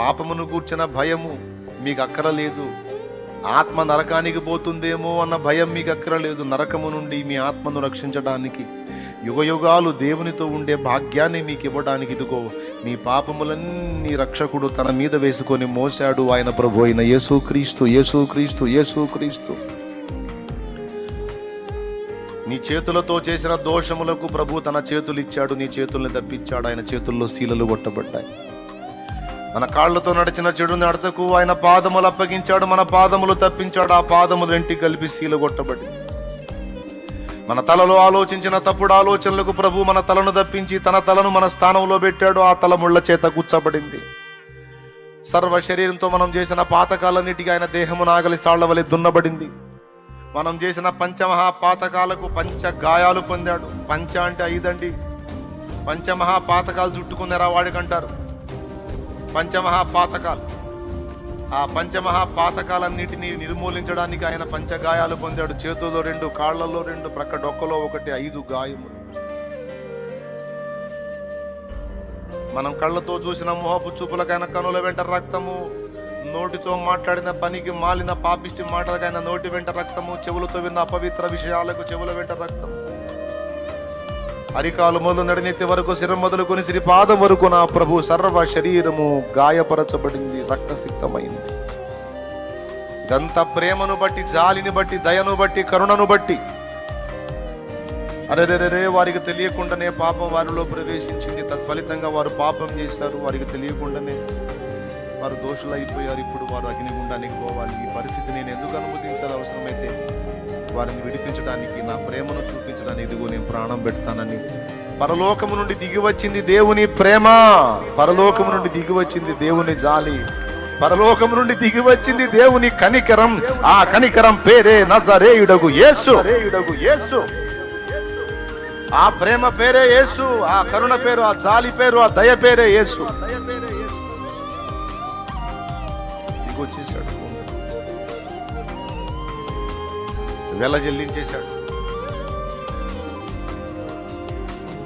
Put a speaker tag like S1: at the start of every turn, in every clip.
S1: పాపమును కూర్చిన భయము మీకు అక్కరలేదు ఆత్మ నరకానికి పోతుందేమో అన్న భయం మీకు అక్కరలేదు నరకము నుండి మీ ఆత్మను రక్షించడానికి. యుగయుగాలు దేవునితో ఉండే భాగ్యాన్ని మీకు ఇవ్వడానికి ఇదిగో మీ పాపములన్నీ రక్షకుడు తన మీద వేసుకొని మోసాడు ఆయన ప్రభు అయిన యేసుక్రీస్తు యేసుక్రీస్తు యేసుక్రీస్తు. నీ చేతులతో చేసిన దోషములకు ప్రభు తన చేతులు ఇచ్చాడు నీ చేతుల్ని తప్పించాడు ఆయన చేతుల్లో శీలలు కొట్టబడ్డాయి మన కాళ్ళతో నడిచిన చెడు నడతకు ఆయన పాదములు అప్పగించాడు మన పాదములు తప్పించాడు ఆ పాదములు ఇంటికి కలిపి శీల కొట్టబడి మన తలలో ఆలోచించిన తప్పుడు ఆలోచనలకు ప్రభు మన తలను తప్పించి తన తలను మన స్థానంలో పెట్టాడు ఆ తల ముళ్ళ చేత కూర్చబడింది సర్వ శరీరంతో మనం చేసిన పాతకాలన్నిటికీ ఆయన దేహము నాగలి సాళ్ళ వలె దున్నబడింది. మనం చేసిన పంచమహా పాతకాలకు పంచ గాయాలు పొందాడు. పంచ అంటే ఐదండి. పంచమహా పాతకాలు చుట్టుకున్నారా వాడికంటారు. పంచమహాపాతకాలు. ఆ పంచమహాపాతకాలన్నిటినీ నిర్మూలించడానికి ఆయన పంచగాయాలు పొందాడు. చేతుల్లో రెండు కాళ్ళలో రెండు ప్రక్క డొక్కలో ఒకటి ఐదు గాయములు. మనం కళ్ళతో చూసిన మోహపు చూపులకైన కనుల వెంట రక్తము నోటితో మాట్లాడిన పనికి మాలిన పాపిష్టి మాటలకైన నోటి వెంట రక్తము చెవులతో విన్న అపవిత్ర విషయాలకు చెవుల వెంట రక్తము. అరికాలు మొదలు నడినెత్తి వరకు శిరం మొదలుకొని శ్రీపాదం వరకు నా ప్రభు సర్వ శరీరము గాయపరచబడింది రక్తసిక్తమైంది. ఇదంతా ప్రేమను బట్టి జాలిని బట్టి దయను బట్టి కరుణను బట్టి. అరెరెరే వారికి తెలియకుండానే పాపం వారిలో ప్రవేశించింది. తత్ఫలితంగా వారు పాపం చేశారు. వారికి తెలియకుండానే వారు దోషులు అయిపోయారు ఇప్పుడు వారు అగ్నిగుండానికి పోవాలి. ఈ పరిస్థితి నేను ఎందుకు అనుమతించాలి? అవసరమైతే వారిని విడిపించడానికి నా ప్రేమను చూపించడానికి ఇదిగో నేను ప్రాణం పెడతానని. పరలోకము నుండి దిగి వచ్చింది దేవుని ప్రేమ. పరలోకము నుండి దిగి వచ్చింది దేవుని జాలి. పరలోకము నుండి దిగి వచ్చింది దేవుని కనికరం. ఆ కనికరం పేరే నజరేయుడగు యేసు. యేసు. ఆ ప్రేమ పేరే యేసు. ఆ కరుణ పేరు ఆ జాలి పేరు ఆ దయ పేరే యేసు. దిగి వచ్చేసాడు. వెల చెల్లించేశాడు.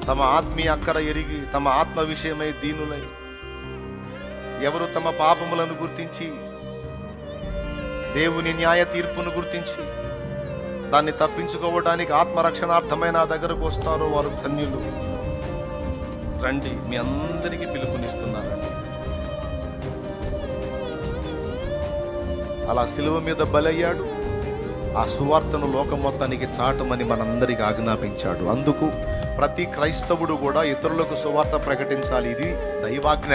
S1: తమ ఆత్మీయ అక్కర ఎరిగి తమ ఆత్మ విషయమై దీనులై ఎవరు తమ పాపములను గుర్తించి దేవుని న్యాయ తీర్పును గుర్తించి దాన్ని తప్పించుకోవడానికి ఆత్మరక్షణార్థమైన నా దగ్గరకు వస్తారో వారు ధన్యులు. రండి మీ అందరికీ పిలుపునిస్తున్నానండి. అలా సిలువ మీద బలయ్యాడు. ఆ సువార్తను లోకం మొత్తానికి చాటమని మనందరికి ఆజ్ఞాపించాడు. అందుకు ప్రతి క్రైస్తవుడు కూడా ఇతరులకు సువార్త ప్రకటించాలి. ఇది దైవాజ్ఞ.